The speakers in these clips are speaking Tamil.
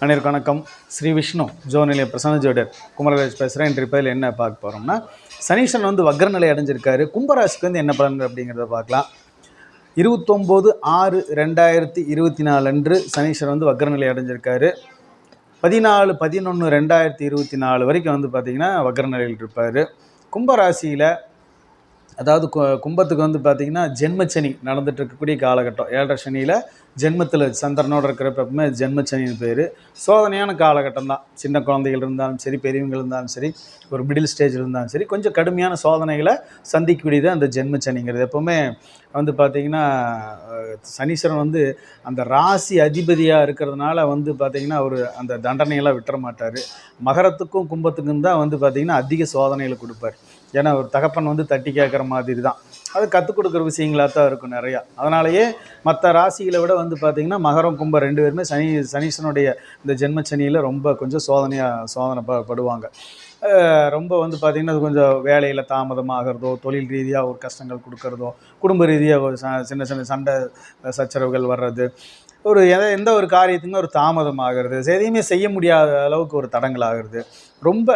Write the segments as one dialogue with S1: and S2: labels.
S1: அனைவருக்கு வணக்கம். ஸ்ரீ விஷ்ணு ஜோனிலே பிரசன்ன ஜோடர் குமரராஜ் பேசுகிறேன் இன்று பதில் என்ன பார்க்க போகிறோம்னா சனீஷன் வந்து வக்ரநிலை அடைஞ்சிருக்காரு. கும்பராசிக்கு வந்து என்ன பலன்கள் அப்படிங்கிறத பார்க்கலாம். இருபத்தொம்போது ஆறு ரெண்டாயிரத்தி இருபத்தி நாலு அன்று சனீஸ்வரன் வந்து வக்ரநிலை அடைஞ்சிருக்காரு. பதினாலு பதினொன்று ரெண்டாயிரத்தி இருபத்தி நாலு வரைக்கும் வந்து பார்த்திங்கன்னா வக்ரநிலையில் இருப்பார். கும்பராசியில் அதாவது கு- கும்பத்துக்கு வந்து பார்த்திங்கன்னா ஜென்மச்சனி நடந்துட்டு இருக்கக்கூடிய காலகட்டம். ஏழரை சனியில் ஜென்மத்தில் சந்திரனோட இருக்கிறப்ப எப்பவுமே ஜென்மச்சனின்னு பேர். சோதனையான காலகட்டம் தான் சின்ன குழந்தைகள் இருந்தாலும் சரி பெரியவங்க இருந்தாலும் சரி ஒரு மிடில் ஸ்டேஜ் இருந்தாலும் சரி கொஞ்சம் கடுமையான சோதனைகளை சந்திக்கக்கூடியது அந்த ஜென்மச்சனிங்கிறது. எப்போவுமே வந்து பார்த்திங்கன்னா சனீஸ்வரன் வந்து அந்த ராசி அதிபதியாக இருக்கிறதுனால வந்து பார்த்திங்கன்னா அவர் அந்த தண்டனையெல்லாம் விட்டுற மாட்டார். மகரத்துக்கும் கும்பத்துக்கும் தான் வந்து பார்த்திங்கன்னா அதிக சோதனைகளை கொடுப்பார். ஏன்னா ஒரு தகப்பன் வந்து தட்டி கேட்குற மாதிரி தான் அது கற்றுக் கொடுக்குற விஷயங்களாக தான் இருக்கும் நிறையா. அதனாலேயே மற்ற ராசிகளை விட வந்து பார்த்திங்கன்னா மகரம் கும்பம் ரெண்டு பேருமே சனி சனீஸ்வரனுடைய இந்த ஜென்மச்சனியில் ரொம்ப கொஞ்சம் சோதனையாக சோதனை ப படுவாங்க ரொம்ப வந்து பார்த்திங்கன்னா அது கொஞ்சம் வேலையில் தாமதமாகிறதோ தொழில் ரீதியாக ஒரு கஷ்டங்கள் கொடுக்கறதோ குடும்ப ரீதியாக ஒரு ச- சின்ன சின்ன சண்டை சச்சரவுகள் வர்றது ஒரு எதை எந்த ஒரு காரியத்துக்குமே ஒரு தாமதம் ஆகிறது எதையுமே செய்ய முடியாத அளவுக்கு ஒரு தடங்கள் ஆகிறது ரொம்ப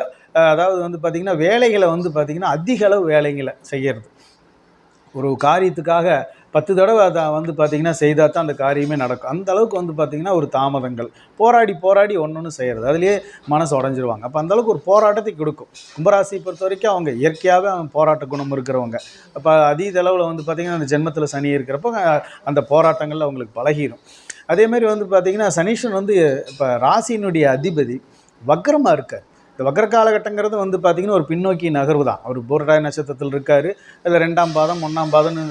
S1: அதாவது வந்து பார்த்திங்கன்னா வேலைகளை வந்து பார்த்திங்கன்னா அதிக அளவு வேலைகளை செய்கிறது ஒரு காரியத்துக்காக பத்து தடவை அதை வந்து பார்த்திங்கன்னா செய்தால் தான் அந்த காரியமே நடக்கும். அந்த அளவுக்கு வந்து பார்த்திங்கன்னா ஒரு தாமதங்கள். போராடி போராடி ஒன்று ஒன்று செய்கிறது அதுலேயே மனசு உடஞ்சிருவாங்க. அப்போ அந்தளவுக்கு ஒரு போராட்டத்தை கொடுக்கும். கும்பராசியை பொறுத்த வரைக்கும் அவங்க இயற்கையாகவே அவங்க போராட்ட குணம் இருக்கிறவங்க. அப்போ அதீத அளவில் வந்து பார்த்திங்கன்னா அந்த ஜென்மத்தில் சனி இருக்கிறப்போ அந்த போராட்டங்கள் அவங்களுக்கு பழகிடும் அதே மாதிரி வந்து பார்த்திங்கன்னா சனீஷன் வந்து இப்போ ராசியினுடைய அதிபதி வக்ரமாக இருக்கார். இந்த வக்ர காலகட்டங்கிறது வந்து பார்த்திங்கன்னா ஒரு பின்னோக்கி நகர்வு தான் அவர் பூரடாய நட்சத்திரத்தில் இருக்கார். அதில் ரெண்டாம் பாதம் ஒன்றாம் பாதம்னு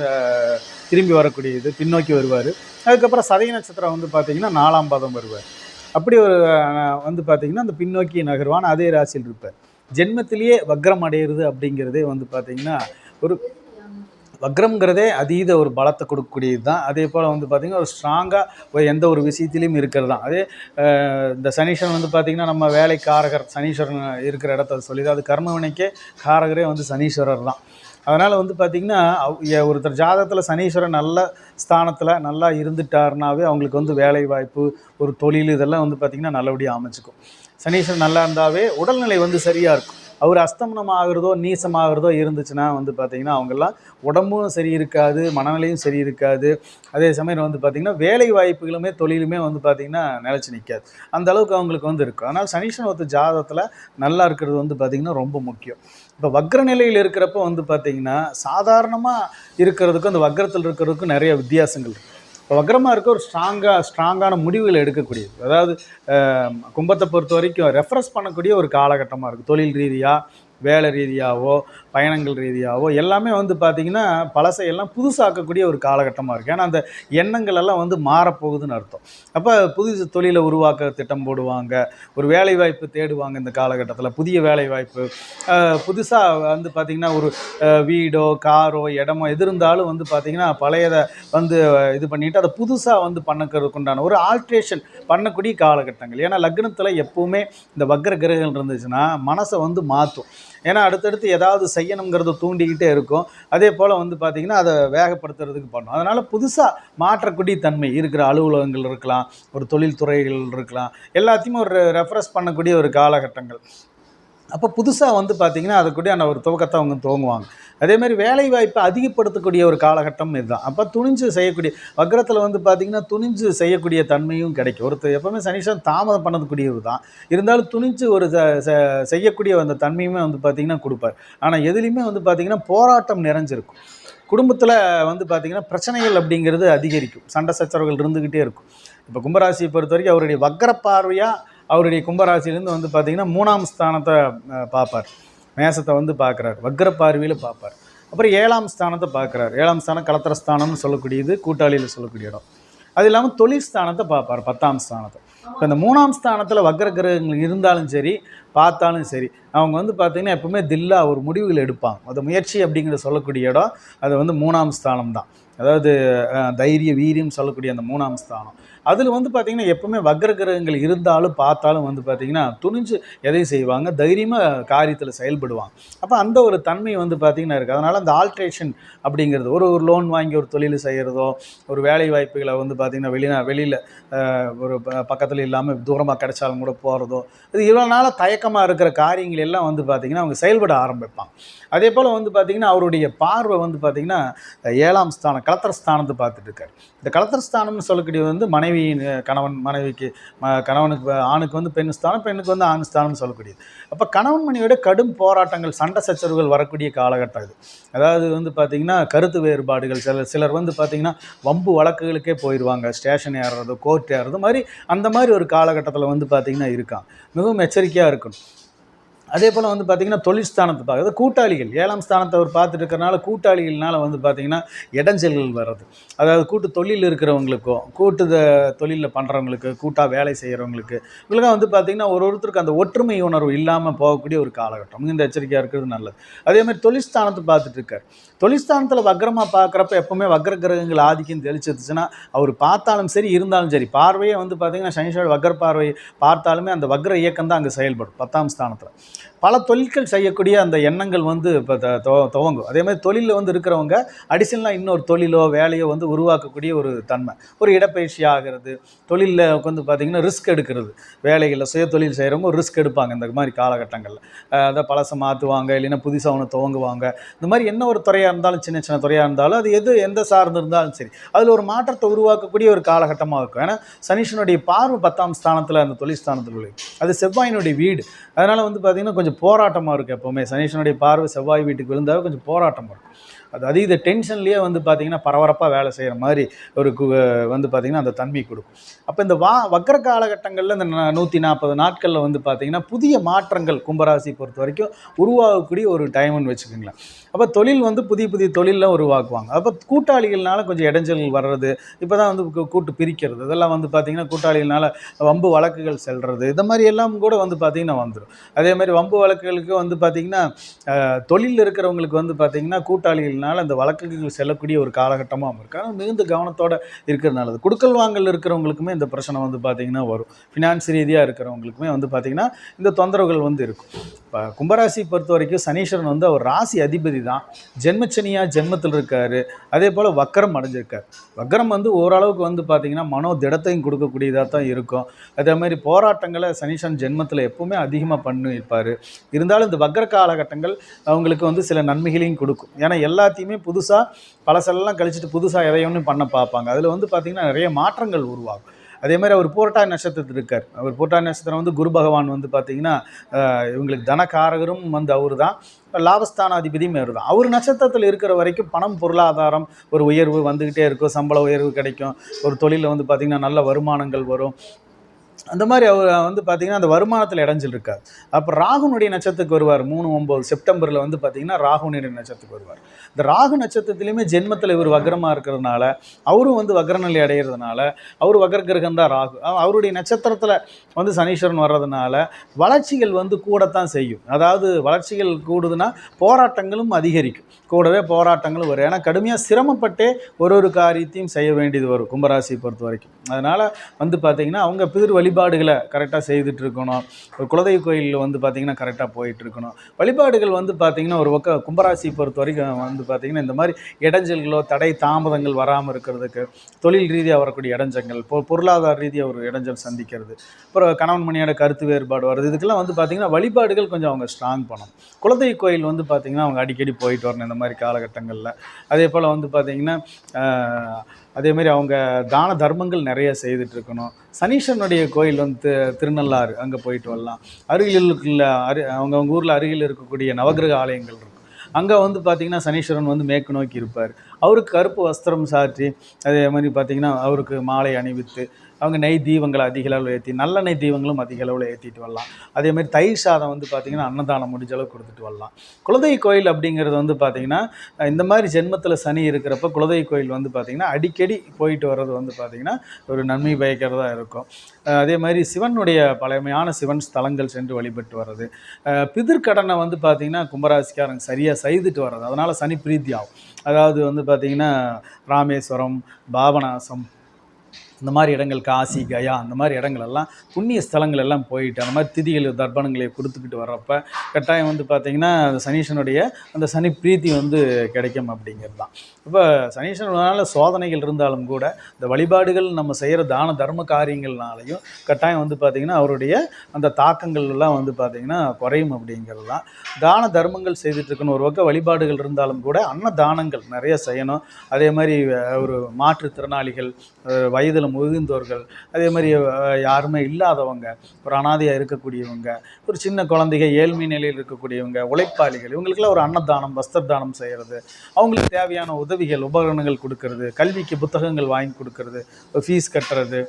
S1: திரும்பி திரும்பி வரக்கூடியது பின்னோக்கி வருவார். அதுக்கப்புறம் சதய நட்சத்திரம் வந்து பார்த்திங்கன்னா நாலாம் பாதம் வருவார். அப்படி ஒரு வந்து பார்த்திங்கன்னா அந்த பின்னோக்கி நகர்வான அதே ராசியில் இருப்பார். ஜென்மத்திலேயே வக்ரம் அடையிறது அப்படிங்கிறதே வந்து பார்த்திங்கன்னா ஒரு வக்ரம்ங்கிறதே அதீத ஒரு பலத்தை கொடுக்கக்கூடியது தான் அதே போல் வந்து பார்த்திங்கன்னா ஒரு ஸ்ட்ராங்காக எந்த ஒரு விஷயத்திலையும் இருக்கிறது தான் அதே இந்த சனீஸ்வரன் வந்து பார்த்திங்கன்னா நம்ம வேலை காரகர் சனீஸ்வரன் இருக்கிற இடத்த சொல்லிது அது கர்மவினைக்கே காரகரே வந்து சனீஸ்வரர் தான் அதனால் வந்து பார்த்திங்கன்னா ஒருத்தர் ஜாதகத்தில் சனீஸ்வரன் நல்ல ஸ்தானத்தில் நல்லா இருந்துட்டாருனாவே அவங்களுக்கு வந்து வேலை வாய்ப்பு ஒரு தொழில் இதெல்லாம் வந்து பார்த்திங்கன்னா நல்லபடியாக அமைச்சுக்கும் சனீஸ்வரன் நல்லா இருந்தாவே உடல்நிலை வந்து சரியாக இருக்கும். அவர் அஸ்தமனம் ஆகிறதோ நீசமாகிறதோ இருந்துச்சுன்னா வந்து பார்த்திங்கன்னா அவங்கெல்லாம் உடம்பும் சரி இருக்காது மனநிலையும் சரி இருக்காது அதே சமயம் வந்து பார்த்திங்கன்னா வேலை வாய்ப்புகளுமே தொழிலுமே வந்து பார்த்திங்கன்னா நிலச்சி நிற்காது அந்த அளவுக்கு அவங்களுக்கு வந்து இருக்கும். அதனால் சனீஸ்வரன் ஒருத்தர் ஜாதகத்தில் நல்லா இருக்கிறது வந்து பார்த்திங்கன்னா ரொம்ப முக்கியம். இப்போ வக்ர நிலையில் இருக்கிறப்ப வந்து பார்த்திங்கன்னா சாதாரணமாக இருக்கிறதுக்கும் அந்த வக்ரத்தில் இருக்கிறதுக்கும் நிறைய வித்தியாசங்கள் இருக்குது வக்ரமாக இருக்க ஒரு ஸ்ட்ராங்காக ஸ்ட்ராங்கான முடிவுகளை எடுக்கக்கூடியது. அதாவது கும்பத்தை பொறுத்த வரைக்கும் ரெஃப்ரெஸ் பண்ணக்கூடிய ஒரு காலகட்டமாக இருக்குது தொழில் ரீதியாக வேலை ரீதியாகவோ பயணங்கள் ரீதியாகவோ எல்லாமே வந்து பார்த்திங்கன்னா பழசை எல்லாம் புதுசாக்கக்கூடிய ஒரு காலகட்டமாக இருக்குது ஏன்னா அந்த எண்ணங்கள் எல்லாம் வந்து மாறப்போகுதுன்னு அர்த்தம். அப்போ புது தொழிலை உருவாக்க திட்டம் போடுவாங்க ஒரு வேலைவாய்ப்பு தேடுவாங்க இந்த காலகட்டத்தில் புதிய வேலைவாய்ப்பு. புதுசாக வந்து பார்த்திங்கன்னா ஒரு வீடோ காரோ இடமோ எது இருந்தாலும் வந்து பார்த்திங்கன்னா பழையதை வந்து இது பண்ணிட்டு அதை புதுசாக வந்து பண்ணக்கிறதுக்கு உண்டான ஒரு ஆல்ட்ரேஷன் பண்ணக்கூடிய காலகட்டங்கள். ஏன்னா லக்னத்தில் எப்போவுமே இந்த வக்ர கிரகங்கள் இருந்துச்சுன்னா மனசை வந்து மாற்றும். ஏன்னா அடுத்தடுத்து ஏதாவது செய்யணுங்கிறத தூண்டிக்கிட்டே இருக்கும். அதே போல் வந்து பார்த்திங்கன்னா அதை வேகப்படுத்துறதுக்கு பண்ணும். அதனால் புதுசாக மாற்றக்கூடிய தன்மை இருக்கிற அலுவலகங்கள் இருக்கலாம் ஒரு தொழில்துறைகள் இருக்கலாம். எல்லாத்தையுமே ஒரு ரெஃப்ரெஸ் பண்ணக்கூடிய ஒரு காலகட்டங்கள். அப்போ புதுசாக வந்து பார்த்திங்கன்னா அதுக்குடியான ஒரு துவக்கத்தை அவங்க துவங்குவாங்க. அதேமாதிரி வேலை வாய்ப்பை அதிகப்படுத்தக்கூடிய ஒரு காலகட்டம் இதுதான். அப்போ துணிஞ்சு செய்யக்கூடிய வக்ரத்தில் வந்து பார்த்திங்கன்னா துணிஞ்சு செய்யக்கூடிய தன்மையும் கிடைக்கும். ஒருத்தர் எப்போவுமே சனிஷன் தாமதம் பண்ணதுக்கூடியது தான் இருந்தாலும் துணிஞ்சு ஒரு ச- ச- செய்யக்கூடிய அந்த தன்மையுமே வந்து பார்த்திங்கன்னா கொடுப்பார். ஆனால் எதுலேயுமே வந்து பார்த்திங்கன்னா போராட்டம் நிறைஞ்சிருக்கும். குடும்பத்தில் வந்து பார்த்திங்கன்னா பிரச்சனைகள் அப்படிங்கிறது அதிகரிக்கும். சண்டை சச்சரவுகள் இருந்துக்கிட்டே இருக்கும். இப்போ கும்பராசியை பொறுத்த வரைக்கும் அவருடைய வக்கர பார்வையாக அவருடைய கும்பராசியிலேருந்து வந்து பார்த்திங்கன்னா மூணாம் ஸ்தானத்தை பார்ப்பார். மேசத்தை வந்து பார்க்குறாரு. வக்ர பார்வையில் பார்ப்பார். அப்புறம் ஏழாம் ஸ்தானத்தை பார்க்குறாரு. ஏழாம் ஸ்தானம் கலத்திரஸ்தானம்னு சொல்லக்கூடியது கூட்டாளியில் சொல்லக்கூடிய இடம். அது இல்லாமல் தொழில் ஸ்தானத்தை பார்ப்பார் பத்தாம் ஸ்தானத்தை. இப்போ இந்த மூணாம் ஸ்தானத்தில் வக்ர கிரகங்கள் இருந்தாலும் சரி பார்த்தாலும் சரி அவங்க வந்து பார்த்திங்கன்னா எப்பவுமே தில்லா ஒரு முடிவுகள் எடுப்பாங்க. அது முயற்சி அப்படிங்கிற சொல்லக்கூடிய இடம் அது வந்து மூணாம் ஸ்தானம் தான் அதாவது தைரிய வீரியம் சொல்லக்கூடிய அந்த மூணாம் ஸ்தானம். அதில் வந்து பார்த்திங்கன்னா எப்போவுமே வக்ர கிரகங்கள் இருந்தாலும் பார்த்தாலும் வந்து பார்த்திங்கன்னா துணிஞ்சு எதையும் செய்வாங்க தைரியமாக காரியத்தில் செயல்படுவாங்க. அப்போ அந்த ஒரு தன்மை வந்து பார்த்திங்கன்னா இருக்குது அதனால் அந்த ஆல்ட்ரேஷன் அப்படிங்கிறது ஒரு ஒரு லோன் வாங்கி ஒரு தொழில் செய்கிறதோ ஒரு வேலை வாய்ப்புகளை வந்து பார்த்திங்கன்னா வெளிநா வெளியில் ஒரு ப- பக்கத்தில் இல்லாமல் தூரமாக கிடைச்சாலும் கூட போகிறதோ இது இவ்வளோ நாளாக தயக்கமாக இருக்கிற காரியங்கள் எல்லாம் வந்து பார்த்திங்கன்னா அவங்க செயல்பட ஆரம்பிப்பாங்க. அதே போல் வந்து பார்த்திங்கன்னா அவருடைய பார்வை வந்து பார்த்திங்கன்னா ஏழாம் ஸ்தானம் கலத்தர ஸ்தானத்தை பார்த்துட்டு இருக்காரு. இந்த கலத்தர ஸ்தானம்னு சொல்லக்கூடியது வந்து மனைவி மனைவியின் கணவன் மனைவிக்கு கணவனுக்கு ஆணுக்கு வந்து பெண் ஸ்தானம் பெண்ணுக்கு வந்து ஆண் ஸ்தானம்னு சொல்லக்கூடியது. அப்போ கணவன் மனைவியோட கடும் போராட்டங்கள் சண்டை சச்சரவுகள் வரக்கூடிய காலகட்டம் இது. அதாவது வந்து பார்த்திங்கன்னா கருத்து வேறுபாடுகள் சிலர் சிலர் வந்து பார்த்திங்கன்னா வம்பு வழக்குகளுக்கே போயிடுவாங்க ஸ்டேஷன் ஏறுறது கோர்ட் ஏறுறது மாதிரி அந்த மாதிரி ஒரு காலகட்டத்தில் வந்து பார்த்திங்கன்னா இருக்கான் மிகவும் எச்சரிக்கையாக இருக்கணும். அதே போல் வந்து பார்த்திங்கன்னா தொழிற்ஸ்தானத்தை பார்க்குறது கூட்டாளிகள் ஏழாம் ஸ்தானத்தை அவர் பார்த்துட்டு இருக்கிறனால கூட்டாளிகள்னால வந்து பார்த்திங்கன்னா இடைஞ்சல்கள் வர்றது. அதாவது கூட்டு தொழில் இருக்கிறவங்களுக்கும் கூட்டு தொழிலில் பண்ணுறவங்களுக்கு கூட்டாக வேலை செய்கிறவங்களுக்கு இவங்களுக்கும் வந்து பார்த்திங்கன்னா ஒரு ஒருத்தருக்கு அந்த ஒற்றுமை உணர்வு இல்லாமல் போகக்கூடிய ஒரு காலகட்டம். இந்த எச்சரிக்கையாக இருக்கிறது நல்லது. அதே மாதிரி தொழிற்ஸ்தானத்தை பார்த்துட்டு இருக்கார் தொழில்ஸ்தானத்தில் வக்ரமாக பார்க்குறப்ப எப்பவுமே வக்ர கிரகங்கள் ஆதிக்கம் தெளிச்சிருச்சுன்னா அவர் பார்த்தாலும் சரி இருந்தாலும் சரி பார்வையே வந்து பார்த்திங்கன்னா சனிஷோட வக்ர பார்வை பார்த்தாலுமே அந்த வக்ர இயக்கம் தான் அங்கே செயல்படும் பத்தாம் ஸ்தானத்தில். பல தொழில்கள் செய்யக்கூடிய அந்த எண்ணங்கள் வந்து இப்போ த- துவ- துவங்கும். அதே மாதிரி தொழிலில் வந்து இருக்கிறவங்க அடிஷனலாக இன்னொரு தொழிலோ வேலையோ வந்து உருவாக்கக்கூடிய ஒரு தன்மை. ஒரு இடப்பயிற்சி ஆகிறது தொழிலில் வந்து பார்த்திங்கன்னா ரிஸ்க் எடுக்கிறது. வேலைகளில் சுய தொழில் செய்கிறவங்க ஒரு ரிஸ்க் எடுப்பாங்க இந்த மாதிரி காலகட்டங்களில். அதை பழசை மாற்றுவாங்க இல்லைன்னா புதுசாக ஒன்று துவங்குவாங்க. இந்த மாதிரி என்ன ஒரு துறையாக இருந்தாலும் சின்ன சின்ன துறையாக இருந்தாலும் அது எது எந்த சார்ந்து இருந்தாலும் சரி அதில் ஒரு மாற்றத்தை உருவாக்கக்கூடிய ஒரு காலகட்டமாக இருக்கும். ஏன்னா சனீஷனுடைய பார்வை பத்தாம் ஸ்தானத்தில் அந்த தொழில் ஸ்தானத்தில் உள்ளது. அது செவ்வாயினுடைய வீடு. அதனால் வந்து பார்த்திங்கன்னா கொஞ்சம் போராட்டமாக இருக்கும் எப்போவுமே. சனீஷனுடைய பார்வை செவ்வாய் வீட்டுக்கு விழுந்தாவே கொஞ்சம் போராட்டமாக இருக்கும். அது அதீத டென்ஷன்லேயே வந்து பார்த்திங்கன்னா பரபரப்பாக வேலை செய்கிற மாதிரி ஒரு கு வந்து பார்த்திங்கன்னா அந்த தன்மை கொடுக்கும். அப்போ இந்த வா வக்ர காலகட்டங்களில் இந்த நூற்றி நாற்பது நாட்களில் வந்து பார்த்திங்கன்னா புதிய மாற்றங்கள் கும்பராசி பொறுத்த வரைக்கும் உருவாகக்கூடிய ஒரு டைம்னு வச்சுக்கோங்களேன். அப்போ தொழில் வந்து புதிய புதிய தொழிலெலாம் உருவாக்குவாங்க. அப்போ கூட்டாளிகள்னால கொஞ்சம் இடைஞ்சல்கள் வர்றது இப்போ தான் வந்து கூட்டு பிரிக்கிறது இதெல்லாம் வந்து பார்த்திங்கன்னா கூட்டாளிகள்னால வம்பு வழக்குகள் செல்வது இந்த மாதிரி எல்லாம் கூட வந்து பார்த்திங்கன்னா வந்துடும் அதே மாதிரி வம்பு வழக்குகளுக்கு வந்து பார்த்திங்கன்னா தொழிலில் இருக்கிறவங்களுக்கு வந்து பார்த்திங்கன்னா கூட்டாளிகள் கூட்டாளிகள்னால அந்த வழக்குகள் செல்லக்கூடிய ஒரு காலகட்டமாக இருக்கு. ஆனால் மிகுந்த கவனத்தோடு இருக்கிறதுனால குடுக்கல் வாங்கல் இருக்கிறவங்களுக்குமே இந்த பிரச்சனை வந்து பார்த்திங்கன்னா வரும். ஃபினான்ஸ் ரீதியாக இருக்கிறவங்களுக்குமே வந்து பார்த்திங்கன்னா இந்த தொந்தரவுகள் வந்து இருக்கும். இப்போ கும்பராசி பொறுத்த வரைக்கும் சனீஸ்வரன் வந்து அவர் ராசி அதிபதி தான். ஜென்மச்சனியாக ஜென்மத்தில் இருக்கார். அதே போல் வக்கரம் அடைஞ்சிருக்கார். வக்கரம் வந்து ஓரளவுக்கு வந்து பார்த்திங்கன்னா மனோ திடத்தையும் கொடுக்கக்கூடியதாக தான் இருக்கும். அதே மாதிரி போராட்டங்களை சனீஸ்வரன் ஜென்மத்தில் எப்போவுமே அதிகமாக பண்ணியிருப்பார். இருந்தாலும் இந்த வக்கர காலகட்டங்கள் அவங்களுக்கு வந்து சில நன்மைகளையும் கொடுக்கும். ஏன்னா எல்லாத்தையுமே புதுசாக பழசெல்லாம் கழிச்சிட்டு புதுசாக எதையொன்று பண்ண பார்ப்பாங்க. அதில் வந்து பார்த்திங்கன்னா நிறைய மாற்றங்கள் உருவாகும். அதே மாதிரி அவர் பூரட்டாய் நட்சத்திரத்தில் இருக்கார். அவர் பூரட்டாய் நட்சத்திரம் வந்து குரு பகவான் வந்து பார்த்திங்கன்னா இவங்களுக்கு தனக்காரகரும் வந்து அவர் தான் லாபஸ்தானாதிபதியும் அவர் தான் அவர் நட்சத்திரத்தில் இருக்கிற வரைக்கும் பணம் பொருளாதாரம் ஒரு உயர்வு வந்துக்கிட்டே இருக்கும். சம்பள உயர்வு கிடைக்கும். ஒரு தொழிலில் வந்து பார்த்திங்கன்னா நல்ல வருமானங்கள் வரும். அந்த மாதிரி அவர் வந்து பார்த்திங்கன்னா அந்த வருமானத்தில் இடைஞ்சல் இருக்காது அப்போ ராகுனுடைய நட்சத்திரத்துக்கு வருவார். மூணு ஒம்பது செப்டம்பரில் வந்து பார்த்திங்கன்னா ராகுனுடைய நட்சத்திரத்துக்கு வருவார். இந்த ராகு நட்சத்திரத்துலேயுமே ஜென்மத்தில் இவர் வக்ரமாக இருக்கிறதுனால அவரும் வந்து வக்ரநிலை அடைகிறதுனால அவர் வக்ர கிரகம் தான் ராகு. அவருடைய நட்சத்திரத்தில் வந்து சனீஸ்வரன் வர்றதுனால வளர்ச்சிகள் வந்து கூடத்தான் செய்யும். அதாவது வளர்ச்சிகள் கூடுதுன்னா போராட்டங்களும் அதிகரிக்கும். கூடவே போராட்டங்களும் வரும். ஏன்னா கடுமையாக சிரமப்பட்டே ஒரு ஒரு காரியத்தையும் செய்ய வேண்டியது வரும் கும்பராசியை பொறுத்த வரைக்கும். அதனால் வந்து பார்த்திங்கன்னா அவங்க பிதிர் வழிபாடுகளை கரெக்டாக செய்துட்டு இருக்கணும் ஒரு குலதெய்வ கோயிலில் வந்து பார்த்திங்கன்னா கரெக்டாக போயிட்டு இருக்கணும் வழிபாடுகள் வந்து பார்த்திங்கன்னா ஒரு பக்கம் கும்பராசி பொறுத்த வரைக்கும் வந்து பார்த்திங்கன்னா இந்த மாதிரி இடைஞ்சல்களோ தடை தாமதங்கள் வராமல் இருக்கிறதுக்கு தொழில் ரீதியாக வரக்கூடிய இடைஞ்சங்கள் பொ பொருளாதார ரீதியாக ஒரு இடைஞ்சல் சந்திக்கிறது. அப்புறம் கணவன் மணியோட கருத்து வேறுபாடு வருது. இதுக்கெல்லாம் வந்து பார்த்திங்கன்னா வழிபாடுகள் கொஞ்சம் அவங்க ஸ்ட்ராங் பண்ணணும் குலதெய்வ கோயில் வந்து பார்த்திங்கன்னா அவங்க அடிக்கடி போயிட்டு வரணும் இந்த மாதிரி காலகட்டங்களில். அதே போல் வந்து பார்த்திங்கன்னா அதேமாரி அதே மாதிரி அவங்க தான தர்மங்கள் நிறைய செய்துட்டு இருக்கணும் சனீஸ்வரனுடைய கோயில் வந்து திருநள்ளாறு அங்கே போயிட்டு வரலாம். அருகில் உள்ள அரு அவங்க அவங்க ஊரில் அருகில் இருக்கக்கூடிய நவகிரக ஆலயங்கள் இருக்கும். அங்கே வந்து பார்த்திங்கன்னா சனீஸ்வரன் வந்து மேற்கு நோக்கி இருப்பார். அவருக்கு கருப்பு வஸ்திரம் சாற்றி அதே மாதிரி பார்த்திங்கன்னா அவருக்கு மாலை அணிவித்து அவங்க நெய் தீபங்களை அதிக அளவில் ஏற்றி நல்லெண்ணெய் தீபங்களும் அதிக அளவில் ஏற்றிட்டு வரலாம். அதேமாதிரி தயிர் சாதம் வந்து பார்த்திங்கன்னா அன்னதானம் முடிஞ்ச அளவுக்கு கொடுத்துட்டு வரலாம். குலதெய் கோயில் அப்படிங்கிறது வந்து பார்த்திங்கன்னா இந்த மாதிரி ஜென்மத்தில் சனி இருக்கிறப்ப குலதெய் கோயில் வந்து பார்த்திங்கன்னா அடிக்கடி போயிட்டு வர்றது வந்து பார்த்திங்கன்னா ஒரு நன்மை பயக்கிறதா இருக்கும். அதே மாதிரி சிவனுடைய பழமையான சிவன் ஸ்தலங்கள் சென்று வழிபட்டு வர்றது. பிதிர்கடனை வந்து பார்த்திங்கன்னா கும்பராசிக்காரங்க சரியாக செய்துட்டு வர்றது. அதனால் சனி பிரீத்தி ஆகும். அதாவது வந்து பார்த்திங்கன்னா ராமேஸ்வரம் பாபநாசம் இந்த மாதிரி இடங்கள் காசி கயா அந்த மாதிரி இடங்கள் எல்லாம் புண்ணிய ஸ்தலங்கள் எல்லாம் போயிட்டு அந்த மாதிரி திதிகள் தர்ப்பணங்களை கொடுத்துக்கிட்டு வர்றப்ப கட்டாயம் வந்து பார்த்திங்கன்னா அந்த அந்த சனி பிரீத்தி வந்து கிடைக்கும் அப்படிங்கிறது தான். இப்போ சனீஸ்வரனால சோதனைகள் இருந்தாலும் கூட இந்த வழிபாடுகள் நம்ம செய்கிற தான தர்ம காரியங்கள்னாலையும் கட்டாயம் வந்து பார்த்திங்கன்னா அவருடைய அந்த தாக்கங்கள் எல்லாம் வந்து பார்த்திங்கன்னா குறையும் அப்படிங்கிறது தான். தான தர்மங்கள் செய்துட்ருக்கணும் ஒரு பக்கம் வழிபாடுகள் இருந்தாலும் கூட அன்ன தானங்கள் நிறைய செய்யணும். அதே மாதிரி ஒரு மாற்றுத்திறனாளிகள் வயதில் முதிர்ந்தோர்கள் அதே மாதிரி யாருமே இல்லாதவங்க ஒரு அனாதையாக இருக்கக்கூடியவங்க ஒரு சின்ன குழந்தைங்க ஏழ்மை நிலையில் இருக்கக்கூடியவங்க உழைப்பாளிகள் இவங்களுக்கெல்லாம் ஒரு அன்னதானம் வஸ்திர தானம் செய்கிறது அவங்களுக்கு தேவையான உதவிகள் உபகரணங்கள் கொடுக்கறது கல்விக்கு புத்தகங்கள் வாங்கி கொடுக்கறது ஃபீஸ் கட்டுறது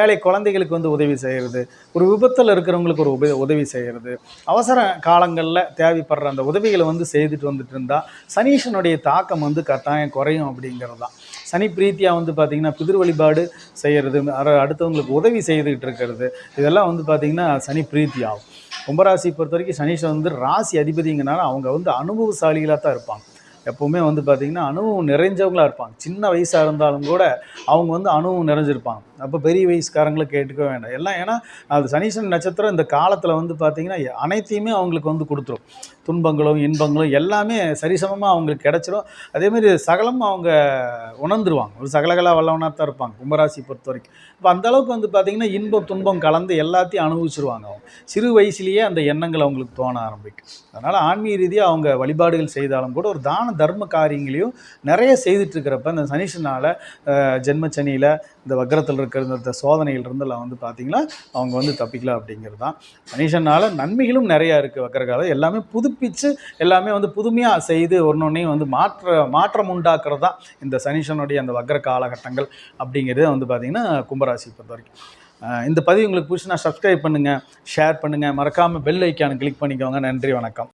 S1: ஏழை குழந்தைகளுக்கு வந்து உதவி செய்கிறது. ஒரு விபத்தில் இருக்கிறவங்களுக்கு ஒரு உப உதவி செய்கிறது. அவசர காலங்களில் தேவைப்படுற அந்த உதவிகளை வந்து செய்துட்டு வந்துட்டு இருந்தால் சனீஷனுடைய தாக்கம் வந்து கட்டாயம் குறையும் அப்படிங்கிறது தான். சனி பிரீத்தியாக வந்து பார்த்திங்கன்னா பிதிர் வழிபாடு செய்கிறது அடுத்தவங்களுக்கு உதவி செய்துக்கிட்டு இருக்கிறது. இதெல்லாம் வந்து பார்த்திங்கன்னா சனி பிரீத்தி ஆகும் கும்பராசி பொறுத்த வரைக்கும் சனீஸ்வரன் வந்து ராசி அதிபதிங்கனால அவங்க வந்து அனுபவசாலிகளாக தான் இருப்பாங்க. எப்போவுமே வந்து பார்த்திங்கன்னா அனுபவம் நிறைஞ்சவங்களா இருப்பாங்க. சின்ன வயசாக இருந்தாலும் கூட அவங்க வந்து அனுபவம் நிறைஞ்சிருப்பாங்க. அப்போ பெரிய வயசுக்காரங்களை கேட்டுக்க வேண்டாம். எல்லாம் ஏன்னா அது சனீஸ்வரன் நட்சத்திரம் இந்த காலத்தில் வந்து பார்த்திங்கன்னா அனைத்தையுமே அவங்களுக்கு வந்து கொடுத்துரும். துன்பங்களும் இன்பங்களும் எல்லாமே சரிசமமாக அவங்களுக்கு கிடச்சிரும். அதேமாரி சகலம் அவங்க உணர்ந்துருவாங்க. ஒரு சகலகலா வல்லவனாக தான் இருப்பாங்க கும்பராசி பொறுத்த வரைக்கும். இப்போ அந்த அளவுக்கு வந்து பார்த்திங்கன்னா இன்பம் துன்பம் கலந்து எல்லாத்தையும் அனுபவிச்சிருவாங்க அவங்க. சிறு வயசுலேயே அந்த எண்ணங்கள் அவங்களுக்கு தோண ஆரம்பிக்கும். அதனால் ஆன்மீக ரீதியாக அவங்க வழிபாடுகள் செய்தாலும் கூட ஒரு தான தர்ம காரியங்களையும் நிறைய செய்துட்டு இருக்கிறப்ப இந்த சனீஷனால் ஜென்மச்சனியில் இந்த வக்கரத்தில் இருக்கிற இந்த சோதனைகள் இருந்தெல்லாம் வந்து பார்த்திங்கன்னா அவங்க வந்து தப்பிக்கலாம் அப்படிங்கிறது தான் மனுஷனால் நன்மைகளும் நிறையா இருக்குது வக்கரகாலம் எல்லாமே புதுப்பித்து எல்லாமே வந்து புதுமையாக செய்து ஒன்றொன்னையும் வந்து மாற்ற மாற்றம் உண்டாக்குறது தான் இந்த சனிஷனுடைய அந்த வக்கர காலகட்டங்கள் அப்படிங்கிறது வந்து பார்த்திங்கன்னா கும்பராசி பொறுத்த வரைக்கும் இந்த பதிவு உங்களுக்கு பிடிச்சுன்னா சப்ஸ்கிரைப் பண்ணுங்கள் ஷேர் பண்ணுங்கள் மறக்காமல் பெல் ஐக்கானை கிளிக் பண்ணிக்கோங்க. நன்றி வணக்கம்.